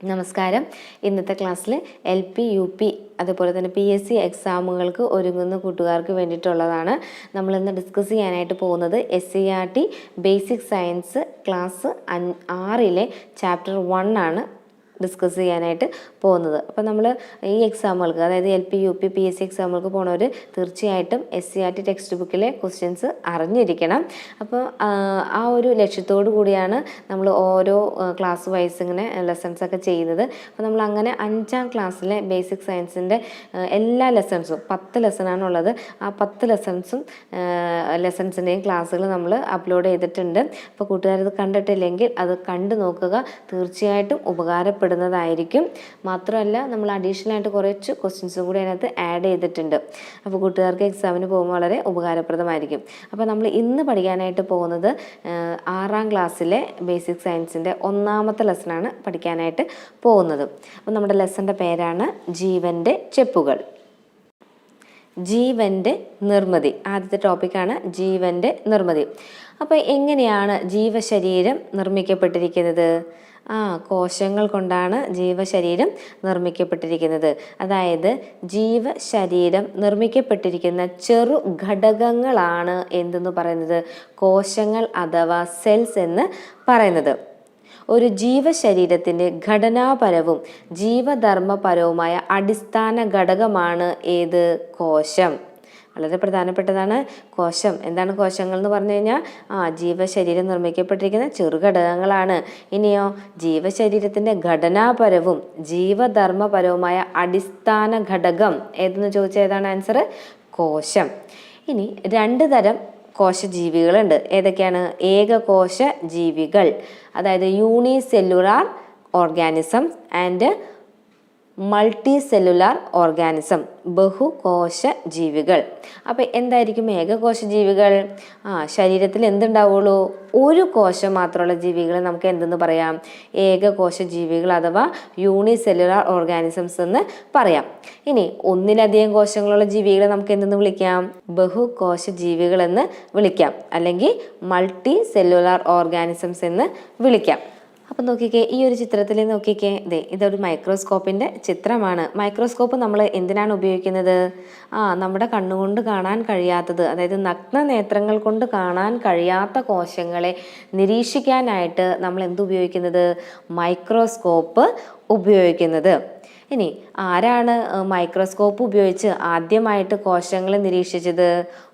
നമസ്കാരം. ഇന്നത്തെ ക്ലാസ്സിൽ എൽ പി യു പി അതുപോലെ തന്നെ പി എസ് സി എക്സാമുകൾക്ക് ഒരുങ്ങുന്ന കൂട്ടുകാർക്ക് വേണ്ടിയിട്ടുള്ളതാണ് നമ്മളിന്ന് ഡിസ്കസ് ചെയ്യാനായിട്ട് പോകുന്നത് S C R T basic science class അൻ ആറിലെ ചാപ്റ്റർ വൺ ആണ്. ഡിസ്കസ് ചെയ്യാനായിട്ട് പോകുന്നത്. അപ്പോൾ നമ്മൾ ഈ എക്സാമുകൾക്ക് അതായത് L P U P P S C എക്സാമുകൾക്ക് പോണവർ തീർച്ചയായിട്ടും S C R T text ബുക്കിലെ ക്വസ്റ്റ്യൻസ് അറിഞ്ഞിരിക്കണം. അപ്പോൾ ആ ഒരു ലക്ഷ്യത്തോടു കൂടിയാണ് നമ്മൾ ഓരോ ക്ലാസ് വൈസ് ഇങ്ങനെ ലെസൺസ് ഒക്കെ ചെയ്യുന്നത്. അപ്പോൾ നമ്മൾ അങ്ങനെ അഞ്ചാം ക്ലാസ്സിലെ ബേസിക് സയൻസിന്റെ എല്ലാ ലെസൺസും പത്ത് ലെസണാണുള്ളത് ആ പത്ത് ലെസൺസും ലെസൺസിന്റെയും ക്ലാസ്സുകൾ നമ്മൾ അപ്ലോഡ് ചെയ്തിട്ടുണ്ട്. അപ്പോൾ കൂട്ടുകാരത് കണ്ടിട്ടില്ലെങ്കിൽ അത് കണ്ടു നോക്കുക. തീർച്ചയായിട്ടും ഉപകാരപ്പെടുന്നതായിരിക്കും മാത്രമല്ല നമ്മൾ അഡീഷണൽ ആയിട്ട് കുറച്ച് ക്വസ്റ്റ്യൻസും കൂടി അതിനകത്ത് ആഡ് ചെയ്തിട്ടുണ്ട്. അപ്പോൾ കൂട്ടുകാർക്ക് എക്സാമിന് പോകുമ്പോൾ വളരെ ഉപകാരപ്രദമായിരിക്കും. അപ്പോൾ നമ്മൾ ഇന്ന് പഠിക്കാനായിട്ട് പോകുന്നത് ആറാം ക്ലാസ്സിലെ ബേസിക് സയൻസിന്റെ ഒന്നാമത്തെ ലെസണാണ് പഠിക്കാനായിട്ട് പോകുന്നത്. അപ്പോൾ നമ്മുടെ ലെസന്റെ പേരാണ് ജീവന്റെ ചെപ്പുകൾ. ജീവന്റെ നിർമ്മിതി. ആദ്യത്തെ ടോപ്പിക്കാണ് ജീവന്റെ നിർമ്മിതി. അപ്പോൾ എങ്ങനെയാണ് ജീവശരീരം നിർമ്മിക്കപ്പെട്ടിരിക്കുന്നത്? ആ കോശങ്ങൾ കൊണ്ടാണ് ജീവശരീരം നിർമ്മിക്കപ്പെട്ടിരിക്കുന്നത്. അതായത് ജീവശരീരം നിർമ്മിക്കപ്പെട്ടിരിക്കുന്ന ചെറു ഘടകങ്ങളാണ് എന്തെന്ന് പറയുന്നത്? കോശങ്ങൾ അഥവാ സെൽസ് എന്ന് പറയുന്നത്. ഒരു ജീവശരീരത്തിന്റെ ഘടനാപരവും ജീവധർമ്മപരവുമായ അടിസ്ഥാന ഘടകമാണ് ഏത്? കോശം. വളരെ പ്രധാനപ്പെട്ടതാണ് കോശം. എന്താണ് കോശങ്ങൾ എന്ന് പറഞ്ഞു കഴിഞ്ഞാൽ ആ ജീവശരീരം നിർമ്മിക്കപ്പെട്ടിരിക്കുന്ന ചെറുഘടകങ്ങളാണ്. ഇനിയോ ജീവശരീരത്തിന്റെ ഘടനാപരവും ജീവധർമ്മപരവുമായ അടിസ്ഥാന ഘടകം ഏതെന്ന് ചോദിച്ചാൽ ഏതാണ് ആൻസർ കോശം. ഇനി രണ്ട് തരം കോശജീവികളുണ്ട്. ഏതൊക്കെയാണ്? ഏകകോശ ജീവികൾ അതായത് unicellular organism and multi cellular organism ബഹുകോശ ജീവികൾ അപ്പോൾ എന്തായിരിക്കും ഏകകോശ ജീവികൾ ആ ശരീരത്തിൽ എന്തുണ്ടാവുള്ളൂ? ഒരു കോശം മാത്രമുള്ള ജീവികളെ നമുക്ക് എന്തെന്ന് പറയാം? ഏകകോശ ജീവികൾ അഥവാ യൂണിസെല്ലുലാർ ഓർഗാനിസംസ് എന്ന് പറയാം. ഇനി ഒന്നിലധികം കോശങ്ങളുള്ള ജീവികളെ നമുക്ക് എന്തെന്ന് വിളിക്കാം? ബഹുകോശ ജീവികൾ എന്ന് വിളിക്കാം. അല്ലെങ്കിൽ മൾട്ടി സെല്ലുലാർ ഓർഗാനിസംസ് എന്ന് വിളിക്കാം. അപ്പം നോക്കിക്കേ ഈ ഒരു ചിത്രത്തിൽ നോക്കിക്കേ ഇതേ ഇതൊരു മൈക്രോസ്കോപ്പിന്റെ ചിത്രമാണ്. മൈക്രോസ്കോപ്പ് നമ്മൾ എന്തിനാണ് ഉപയോഗിക്കുന്നത്? ആ നമ്മുടെ കണ്ണുകൊണ്ട് കാണാൻ കഴിയാത്തത് അതായത് നഗ്ന നേത്രങ്ങൾ കൊണ്ട് കാണാൻ കഴിയാത്ത കോശങ്ങളെ നിരീക്ഷിക്കാനായിട്ട് നമ്മൾ എന്തുപയോഗിക്കുന്നത് മൈക്രോസ്കോപ്പ് ഉപയോഗിക്കുന്നത്. ഇനി ആരാണ് മൈക്രോസ്കോപ്പ് ഉപയോഗിച്ച് ആദ്യമായിട്ട് കോശങ്ങളെ നിരീക്ഷിച്ചത്?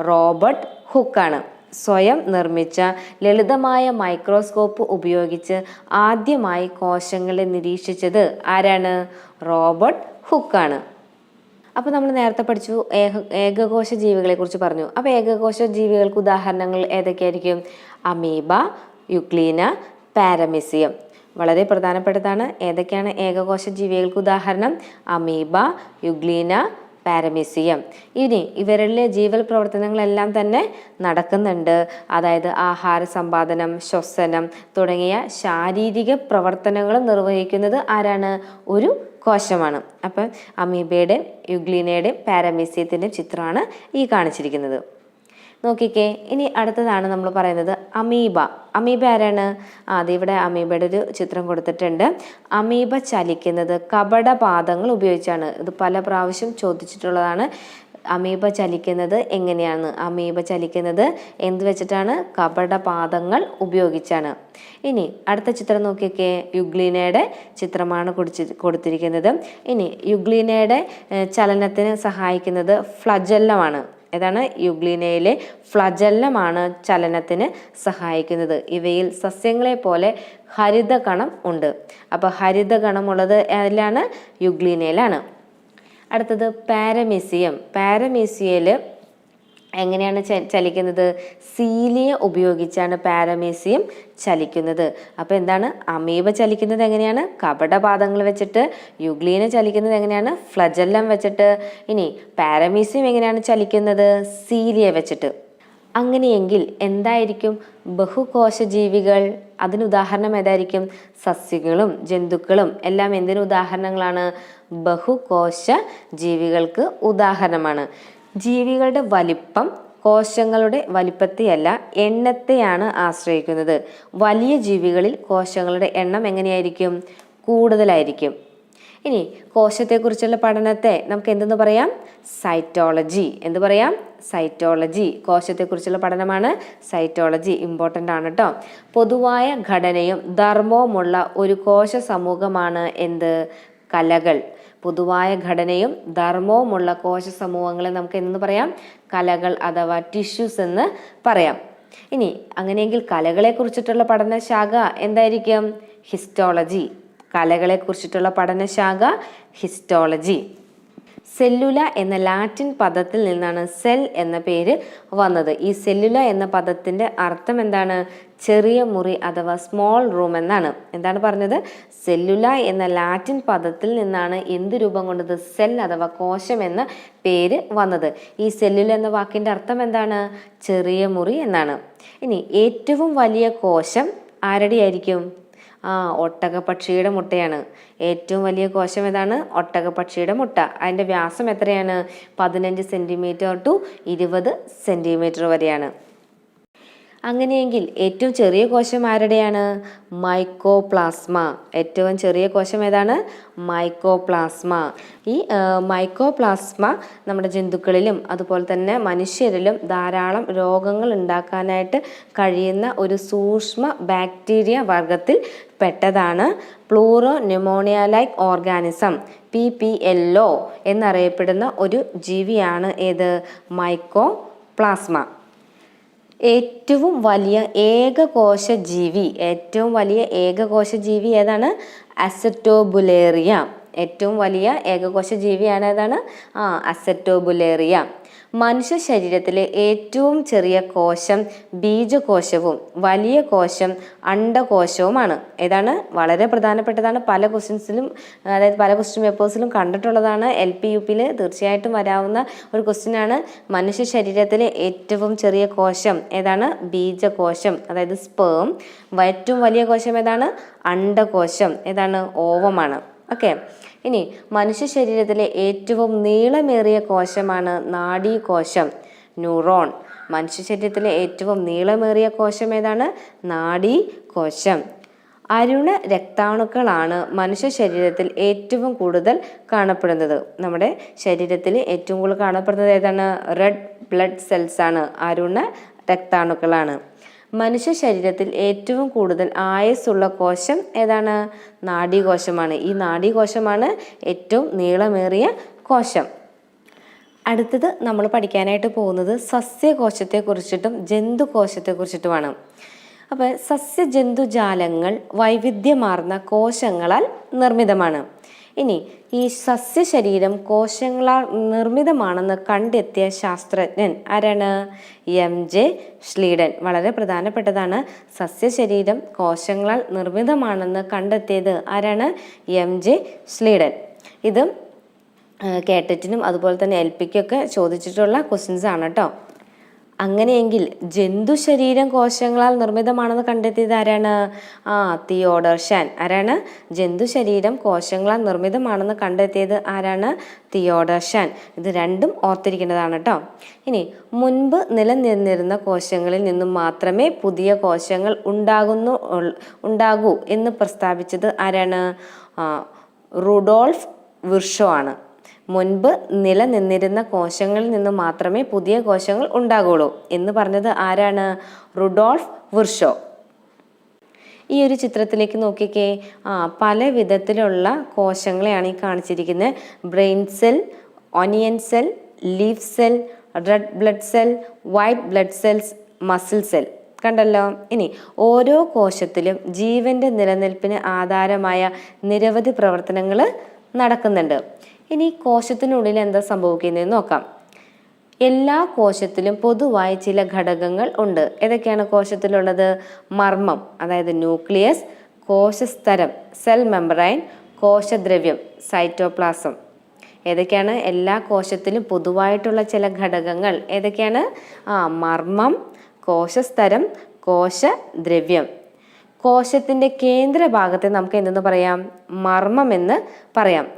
റോബർട്ട് ഹുക്കാണ്. സ്വയം നിർമ്മിച്ച ലളിതമായ മൈക്രോസ്കോപ്പ് ഉപയോഗിച്ച് ആദ്യമായി കോശങ്ങളെ നിരീക്ഷിച്ചത് ആരാണ്? റോബർട്ട് ഹുക്കാണ്. അപ്പോൾ നമ്മൾ നേരത്തെ പഠിച്ചു ഏക ഏകകോശ ജീവികളെ കുറിച്ച് പറഞ്ഞു. അപ്പോൾ ഏകകോശ ജീവികൾക്ക് ഉദാഹരണങ്ങൾ ഏതൊക്കെയായിരിക്കും? Amoeba euglena paramecium. വളരെ പ്രധാനപ്പെട്ടതാണ്. ഏതൊക്കെയാണ് ഏകകോശ ജീവികൾക്ക് ഉദാഹരണം? Amoeba euglena paramecium. ഇനി ഇവരിലെ ജീവൽ പ്രവർത്തനങ്ങളെല്ലാം തന്നെ നടക്കുന്നുണ്ട്. അതായത് ആഹാര സമ്പാദനം ശ്വസനം തുടങ്ങിയ ശാരീരിക പ്രവർത്തനങ്ങൾ നിർവഹിക്കുന്നത് ആരാണ്? ഒരു കോശമാണ്. അപ്പം അമീബയുടെ യുഗ്ലീനയുടെ പാരമീസിയത്തിന്റെ ചിത്രമാണ് ഈ കാണിച്ചിരിക്കുന്നത്. നോക്കിക്കേ ഇനി അടുത്തതാണ് നമ്മൾ പറയുന്നത് അമീബ. അമീബ ആരാണ്? അത് ഇവിടെ അമീബയുടെ ഒരു ചിത്രം കൊടുത്തിട്ടുണ്ട്. അമീബ ചലിക്കുന്നത് കപടപാദങ്ങൾ ഉപയോഗിച്ചാണ്. ഇത് പല പ്രാവശ്യം ചോദിച്ചിട്ടുള്ളതാണ്. അമീബ ചലിക്കുന്നത് എങ്ങനെയാണ്? അമീബ ചലിക്കുന്നത് എന്ത് വെച്ചിട്ടാണ്? കപടപാദങ്ങൾ ഉപയോഗിച്ചാണ്. ഇനി അടുത്ത ചിത്രം നോക്കിയൊക്കെ യുഗ്ലീനയുടെ ചിത്രമാണ് കുടിച്ച് കൊടുത്തിരിക്കുന്നത്. ഇനി യുഗ്ലീനയുടെ ചലനത്തിന് സഹായിക്കുന്നത് ഫ്ലജല്ലമാണ്. ഏതാണ് യുഗ്ലീനയിലെ ഫ്ലജല്ലമാണ് ചലനത്തിന് സഹായിക്കുന്നത്. ഇവയിൽ സസ്യങ്ങളെ പോലെ ഹരിതകണം ഉണ്ട്. അപ്പോൾ ഹരിതകണമുള്ളത് അതിലാണ് യുഗ്ലീനയിലാണ്. അടുത്തത് പാരമീസിയം. പാരമീസിയയിൽ എങ്ങനെയാണ് ചലിക്കുന്നത്? സീലിയ ഉപയോഗിച്ചാണ് പാരമേസിയം ചലിക്കുന്നത്. അപ്പോൾ എന്താണ്? അമീബ ചലിക്കുന്നത് എങ്ങനെയാണ്? കപടപാദങ്ങൾ വെച്ചിട്ട് യുഗ്ലീന ചലിക്കുന്നത് എങ്ങനെയാണ്? ഫ്ലജല്ലം വെച്ചിട്ട്. ഇനി പാരമീസിയം എങ്ങനെയാണ് ചലിക്കുന്നത്? സീലിയ വെച്ചിട്ട്. അങ്ങനെയെങ്കിൽ എന്തായിരിക്കും? ബഹുകോശ ജീവികൾ അതിന് ഉദാഹരണം ഏതായിരിക്കും? സസ്യങ്ങളും ജന്തുക്കളും എല്ലാം എന്തിനു ഉദാഹരണങ്ങളാണ്? ബഹുകോശ ജീവികൾക്ക് ഉദാഹരണമാണ്. ജീവികളുടെ വലിപ്പം കോശങ്ങളുടെ വലിപ്പത്തെയല്ല എണ്ണത്തെയാണ് ആശ്രയിക്കുന്നത്. വലിയ ജീവികളിൽ കോശങ്ങളുടെ എണ്ണം എങ്ങനെയായിരിക്കും? കൂടുതലായിരിക്കും. ഇനി കോശത്തെക്കുറിച്ചുള്ള പഠനത്തെ നമുക്ക് എന്തെന്ന് പറയാം? സൈറ്റോളജി. എന്ത് പറയാം? സൈറ്റോളജി. കോശത്തെക്കുറിച്ചുള്ള പഠനമാണ് സൈറ്റോളജി. ഇമ്പോർട്ടന്റ് ആണ് കേട്ടോ പൊതുവായ ഘടനയും ധർമ്മവുമുള്ള ഒരു കോശ സമൂഹമാണ് എന്ത്? കലകൾ. പൊതുവായ ഘടനയും ധർമ്മവുമുള്ള കോശ സമൂഹങ്ങളെ നമുക്ക് എന്ന് പറയാം? കലകൾ അഥവാ ടിഷ്യൂസ് എന്ന് പറയാം. ഇനി അങ്ങനെയെങ്കിൽ കലകളെ കുറിച്ചിട്ടുള്ള പഠനശാഖ എന്തായിരിക്കും? ഹിസ്റ്റോളജി കലകളെ കുറിച്ചിട്ടുള്ള പഠനശാഖ ഹിസ്റ്റോളജി സെല്ലുല എന്ന ലാറ്റിൻ പദത്തിൽ നിന്നാണ് സെൽ എന്ന പേര് വന്നത്. ഈ സെല്ലുല എന്ന പദത്തിന്റെ അർത്ഥം എന്താണ്? ചെറിയ മുറി അഥവാ സ്മോൾ റൂം എന്നാണ്. എന്താണ് പറഞ്ഞത്? സെല്ലുല എന്ന ലാറ്റിൻ പദത്തിൽ നിന്നാണ് എന്ത് രൂപം കൊണ്ടത്? സെൽ അഥവാ കോശം എന്ന പേര് വന്നത്. ഈ സെല്ലുല എന്ന വാക്കിന്റെ അർത്ഥം എന്താണ്? ചെറിയ മുറി എന്നാണ്. ഇനി ഏറ്റവും വലിയ കോശം ആരുടെ ആയിരിക്കും ആ ഒട്ടകപ്പക്ഷിയുടെ മുട്ടയാണ്. ഏറ്റവും വലിയ കോശം ഏതാണ്? ഒട്ടകപ്പക്ഷിയുടെ മുട്ട. അതിന്റെ വ്യാസം എത്രയാണ്? പതിനഞ്ച് സെന്റിമീറ്റർ ടു ഇരുപത് സെന്റിമീറ്റർ വരെയാണ്. അങ്ങനെയെങ്കിൽ ഏറ്റവും ചെറിയ കോശം ആരുടെയാണ്? മൈക്കോപ്ലാസ്മ. ഏറ്റവും ചെറിയ കോശം ഏതാണ്? മൈക്കോപ്ലാസ്മ. ഈ മൈക്കോപ്ലാസ്മ നമ്മുടെ ജന്തുക്കളിലും അതുപോലെ തന്നെ മനുഷ്യരിലും ധാരാളം രോഗങ്ങൾ ഉണ്ടാക്കാനായിട്ട് കഴിയുന്ന ഒരു സൂക്ഷ്മ ബാക്ടീരിയ വർഗത്തിൽ പെട്ടതാണ് pleuro pneumonia like organism P P L O എന്നറിയപ്പെടുന്ന ഒരു ജീവിയാണ് ഏത്? മൈക്കോ പ്ലാസ്മ ഏറ്റവും വലിയ ഏകകോശ ജീവി ഏറ്റവും വലിയ ഏകകോശ ജീവി ഏതാണ്? അസറ്റോബുലേറിയ. ഏറ്റവും വലിയ ഏകകോശ ജീവിയാണ് ഏതാണ്? ആ അസറ്റോബുലേറിയ. മനുഷ്യ ശരീരത്തിലെ ഏറ്റവും ചെറിയ കോശം ബീജകോശവും വലിയ കോശം അണ്ടകോശവുമാണ് ഏതാണ്? വളരെ പ്രധാനപ്പെട്ടതാണ്. പല ക്വസ്റ്റ്യൻസിലും അതായത് പല ക്വസ്റ്റ്യൻ പേപ്പേഴ്സിലും കണ്ടിട്ടുള്ളതാണ്. എൽ പി യു പിയിൽ തീർച്ചയായിട്ടും വരാവുന്ന ഒരു ക്വസ്റ്റ്യനാണ് മനുഷ്യ ശരീരത്തിലെ ഏറ്റവും ചെറിയ കോശം ഏതാണ്? ബീജകോശം അതായത് സ്പേം ഏറ്റവും വലിയ കോശം ഏതാണ്? അണ്ടകോശം ഏതാണ്? ഓവമാണ് ഓക്കെ ഇനി മനുഷ്യ ശരീരത്തിലെ ഏറ്റവും നീളമേറിയ കോശമാണ് നാഡീകോശം ന്യൂറോൺ. മനുഷ്യ ശരീരത്തിലെ ഏറ്റവും നീളമേറിയ കോശം ഏതാണ്? നാഡീകോശം. അരുണ രക്താണുക്കളാണ് മനുഷ്യ ശരീരത്തിൽ ഏറ്റവും കൂടുതൽ കാണപ്പെടുന്നത്. നമ്മുടെ ശരീരത്തിൽ ഏറ്റവും കൂടുതൽ കാണപ്പെടുന്നത് ഏതാണ്? റെഡ് ബ്ലഡ് സെൽസ് ആണ്. അരുണ രക്താണുക്കളാണ്. മനുഷ്യ ശരീരത്തിൽ ഏറ്റവും കൂടുതൽ ആയസ്സുള്ള കോശം ഏതാണ്? നാഡീകോശമാണ്. ഈ നാഡീകോശമാണ് ഏറ്റവും നീളമേറിയ കോശം. അടുത്തത് നമ്മൾ പഠിക്കാനായിട്ട് പോകുന്നത് സസ്യകോശത്തെ കുറിച്ചിട്ടും ജന്തുകോശത്തെ കുറിച്ചിട്ടുമാണ്. അപ്പോൾ സസ്യജന്തുജാലങ്ങൾ വൈവിധ്യമാർന്ന കോശങ്ങളാൽ നിർമ്മിതമാണ്. ഇനി ഈ സസ്യശരീരം കോശങ്ങളാൽ നിർമ്മിതമാണെന്ന് കണ്ടെത്തിയ ശാസ്ത്രജ്ഞൻ ആരാണ്? എം. ജെ. ഷ്ലീഡൻ വളരെ പ്രധാനപ്പെട്ടതാണ്. സസ്യശരീരം കോശങ്ങളാൽ നിർമ്മിതമാണെന്ന് കണ്ടെത്തിയത് ആരാണ്? എം. ജെ. സ്ലീഡൻ ഇത് കേട്ടറ്റിനും അതുപോലെ തന്നെ എൽ പിക്കൊക്കെ ചോദിച്ചിട്ടുള്ള ക്വസ്റ്റ്യൻസ് ആണ് കേട്ടോ അങ്ങനെയെങ്കിൽ ജന്തു ശരീരം കോശങ്ങളാൽ നിർമ്മിതമാണെന്ന് കണ്ടെത്തിയത് ആരാണ്? ആ തിയോഡർഷൻ ആരാണ്? ജന്തു ശരീരം കോശങ്ങളാൽ നിർമ്മിതമാണെന്ന് കണ്ടെത്തിയത് ആരാണ്? തിയോഡർഷൻ ഇത് രണ്ടും ഓർത്തിരിക്കേണ്ടതാണ് കേട്ടോ. ഇനി മുൻപ് നിലനിന്നിരുന്ന കോശങ്ങളിൽ നിന്നും മാത്രമേ പുതിയ കോശങ്ങൾ ഉണ്ടാകുന്നു ഉണ്ടാകൂ എന്ന് പ്രസ്താവിച്ചത് ആരാണ്? റുഡോൾഫ് വിർഷോ ആണ്. മുൻപ് നിലനിന്നിരുന്ന കോശങ്ങളിൽ നിന്ന് മാത്രമേ പുതിയ കോശങ്ങൾ ഉണ്ടാകുള്ളൂ. എന്ന് പറഞ്ഞത് ആരാണ്? Rudolf Virchow. ഈ ഒരു ചിത്രത്തിലേക്ക് നോക്കിക്കേ. ആ പല വിധത്തിലുള്ള കോശങ്ങളെയാണ് ഈ കാണിച്ചിരിക്കുന്നത്. Brain cell onion cell leaf cell red blood cell white blood cells muscle cell. കണ്ടല്ലോ? ഇനി ഓരോ കോശത്തിലും ജീവന്റെ നിലനിൽപ്പിന് ആധാരമായ നിരവധി പ്രവർത്തനങ്ങൾ നടക്കുന്നുണ്ട്. ഇനി കോശത്തിനുള്ളിൽ എന്താ സംഭവിക്കുന്നതെന്ന് നോക്കാം. എല്ലാ കോശത്തിലും പൊതുവായ ചില ഘടകങ്ങൾ ഉണ്ട്. ഏതൊക്കെയാണ് കോശത്തിലുള്ളത്? മർമ്മം അതായത് ന്യൂക്ലിയസ് കോശസ്തരം സെൽ മെമ്പറൈൻ കോശദ്രവ്യം സൈറ്റോപ്ലാസം. ഏതൊക്കെയാണ്? എല്ലാ കോശത്തിലും പൊതുവായിട്ടുള്ള ചില ഘടകങ്ങൾ. ഏതൊക്കെയാണ്? ആ മർമ്മം കോശസ്തരം കോശദ്രവ്യം. കോശത്തിന്റെ കേന്ദ്രഭാഗത്തെ നമുക്ക് എന്തെന്ന് പറയാം? മർമ്മം എന്ന് പറയാം.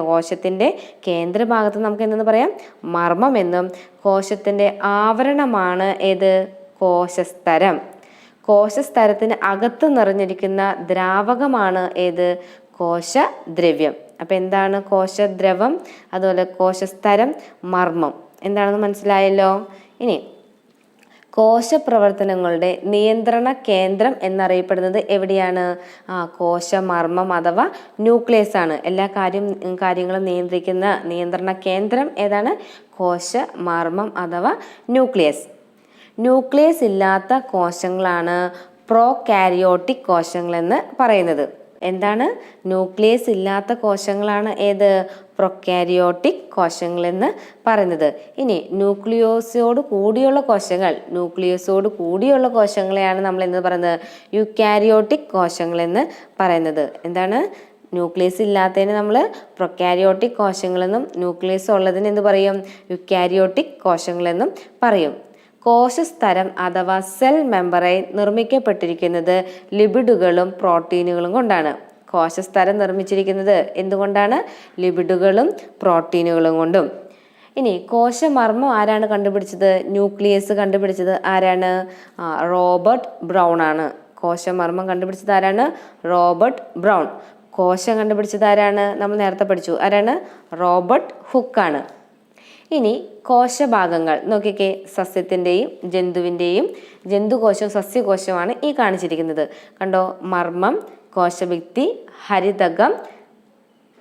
കോശത്തിന്റെ കേന്ദ്രഭാഗത്ത് നമുക്ക് എന്തെന്ന് പറയാം? മർമ്മം എന്നും കോശത്തിന്റെ ആവരണമാണ് ഏത്? കോശസ്തരം. കോശസ്തരത്തിന് അകത്ത് നിറഞ്ഞിരിക്കുന്ന ദ്രാവകമാണ് ഏത്? കോശദ്രവ്യം. അപ്പം എന്താണ് കോശദ്രവം? അതുപോലെ കോശസ്തരം മർമ്മം. എന്താണെന്ന് മനസ്സിലായല്ലോ? ഇനി കോശപ്രവർത്തനങ്ങളുടെ നിയന്ത്രണ കേന്ദ്രം എന്നറിയപ്പെടുന്നത് എവിടെയാണ്? കോശമർമ്മം അഥവാ ന്യൂക്ലിയസ് ആണ്. എല്ലാ കാര്യം കാര്യങ്ങളും നിയന്ത്രിക്കുന്ന നിയന്ത്രണ കേന്ദ്രം ഏതാണ്? കോശമർമ്മം അഥവാ ന്യൂക്ലിയസ്. ന്യൂക്ലിയസ് ഇല്ലാത്ത കോശങ്ങളാണ് പ്രോ കാരിയോട്ടിക് കോശങ്ങളെന്ന് പറയുന്നത്. എന്താണ്? ന്യൂക്ലിയസ് ഇല്ലാത്ത കോശങ്ങളാണ് ഏത്? പ്രൊക്കാരിയോട്ടിക് കോശങ്ങളെന്ന് പറയുന്നത്. ഇനി ന്യൂക്ലിയോസോട് കൂടിയുള്ള കോശങ്ങൾ ന്യൂക്ലിയസോട് കൂടിയുള്ള കോശങ്ങളെയാണ് നമ്മൾ എന്ന് പറയുന്നത്? യുക്കാരിയോട്ടിക് കോശങ്ങളെന്ന് പറയുന്നത്. എന്താണ്? ന്യൂക്ലിയസ് ഇല്ലാത്തതിന് നമ്മൾ പ്രൊക്കാരിയോട്ടിക് കോശങ്ങളെന്നും ന്യൂക്ലിയസ് ഉള്ളതിന് എന്ത് പറയും? യുക്കാരിയോട്ടിക് കോശങ്ങളെന്നും പറയും. കോശസ്തരം അഥവാ സെൽ മെമ്പറൈൻ നിർമ്മിക്കപ്പെട്ടിരിക്കുന്നത് ലിബിഡുകളും പ്രോട്ടീനുകളും കൊണ്ടാണ്. കോശസ്തരം നിർമ്മിച്ചിരിക്കുന്നത് എന്തുകൊണ്ടാണ്? ലിബിഡുകളും പ്രോട്ടീനുകളും കൊണ്ടും. ഇനി കോശമർമ്മം ആരാണ് കണ്ടുപിടിച്ചത്? ന്യൂക്ലിയസ് കണ്ടുപിടിച്ചത് ആരാണ്? റോബർട്ട് ബ്രൗൺ ആണ്. കോശമർമ്മം കണ്ടുപിടിച്ചത് ആരാണ്? Robert Brown. കോശം കണ്ടുപിടിച്ചത് ആരാണ്? നമ്മൾ നേരത്തെ പഠിച്ചു. ആരാണ്? റോബർട്ട് ഹുക്കാണ് ഇനി കോശഭാഗങ്ങൾ. നോക്കിക്കേ സസ്യത്തിന്റെയും ജന്തുവിന്റെയും ജന്തുകോശവും സസ്യകോശവുമാണ് ഈ കാണിച്ചിരിക്കുന്നത്. കണ്ടോ മർമ്മം കോശഭിത്തി ഹരിതകം.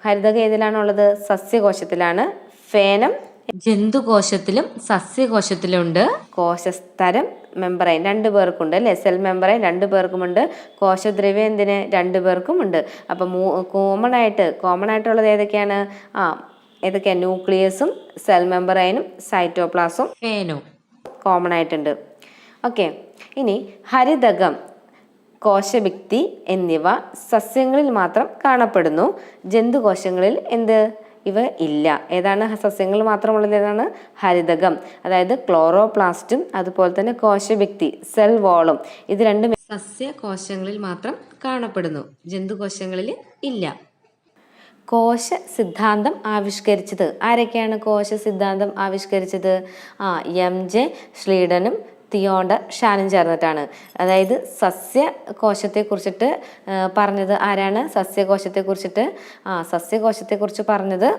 ഹരിതകം ഏതിലാണുള്ളത് സസ്യകോശത്തിലാണ്. ഫേനം. ജന്തുകോശത്തിലും സസ്യകോശത്തിലുണ്ട്. കോശസ്തരം മെമ്പറൈൻ രണ്ടു പേർക്കുണ്ട് അല്ലേ? സെൽ മെമ്പറൈൻ രണ്ടു പേർക്കുമുണ്ട്. കോശദ്രവ്യം എന്തിന്? രണ്ടു പേർക്കുമുണ്ട്. അപ്പം കോമൺ ആയിട്ട് കോമൺ ആയിട്ടുള്ളത് ഏതൊക്കെയാണ്? ആ ഏതൊക്കെയാണ് ന്യൂക്ലിയസും സെൽ മെമ്പറൈനും സൈറ്റോപ്ലാസും ഫേനും. കോമൺ ആയിട്ടുണ്ട്. ഓക്കെ. ഇനി ഹരിതകം കോശഭിക്തി എന്നിവ സസ്യങ്ങളിൽ മാത്രം കാണപ്പെടുന്നു. ജന്തുകോശങ്ങളിൽ എന്ത്? ഇവ ഇല്ല. ഏതാണ് സസ്യങ്ങൾ മാത്രമുള്ളത്? ഏതാണ്? ഹരിതകം. അതായത് ക്ലോറോപ്ലാസ്റ്റും അതുപോലെ തന്നെ കോശഭിക്തി സെൽ വോളും. ഇത് രണ്ടും സസ്യകോശങ്ങളിൽ മാത്രം കാണപ്പെടുന്നു. ജന്തുകോശങ്ങളിൽ ഇല്ല. കോശ സിദ്ധാന്തം ആവിഷ്കരിച്ചത്. ആരൊക്കെയാണ് കോശ സിദ്ധാന്തം ആവിഷ്കരിച്ചത്? ആ എം ജെ ശ്ലീഡനും തിയോണ്ടർ ഷാനും ചേർന്നിട്ടാണ്. അതായത് സസ്യ കോശത്തെക്കുറിച്ചിട്ട് പറഞ്ഞത് ആരാണ്? സസ്യകോശത്തെക്കുറിച്ചിട്ട് ആ സസ്യകോശത്തെക്കുറിച്ച് പറഞ്ഞത്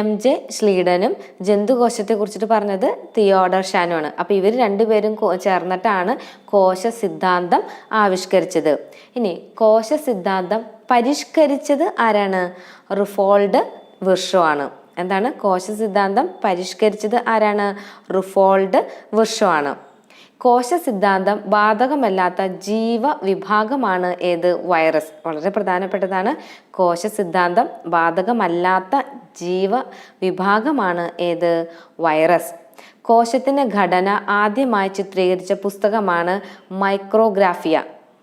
എം ജെ ശ്ലീഡനും ജന്തുകോശത്തെ കുറിച്ചിട്ട് പറഞ്ഞത് തിയോഡർ ഷാനുമാണ്. അപ്പോൾ ഇവർ രണ്ടുപേരും ചേർന്നിട്ടാണ് കോശ സിദ്ധാന്തം ആവിഷ്കരിച്ചത്. ഇനി കോശ സിദ്ധാന്തം പരിഷ്കരിച്ചത് ആരാണ്? റുഫോൾഡ് വിർഷോ ആണ് എന്താണ്? കോശ സിദ്ധാന്തം പരിഷ്കരിച്ചത് ആരാണ്? റുഫോൾഡ് വിർഷോ ആണ് കോശ സിദ്ധാന്തം ബാധകമല്ലാത്ത ജീവ വിഭാഗമാണ് ഏത്? വൈറസ്. വളരെ പ്രധാനപ്പെട്ടതാണ്. കോശ സിദ്ധാന്തം ബാധകമല്ലാത്ത ജീവ വിഭാഗമാണ് ഏത്? വൈറസ്. കോശത്തിന്റെ ഘടന ആദ്യമായി ചിത്രീകരിച്ച പുസ്തകമാണ് മൈക്രോഗ്രാഫിയ.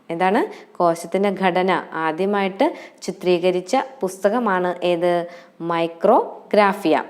എന്താണ്? കോശത്തിന്റെ ഘടന. ആദ്യമായിട്ട് ചിത്രീകരിച്ച പുസ്തകമാണ് ഏത്? മൈക്രോഗ്രാഫിയ.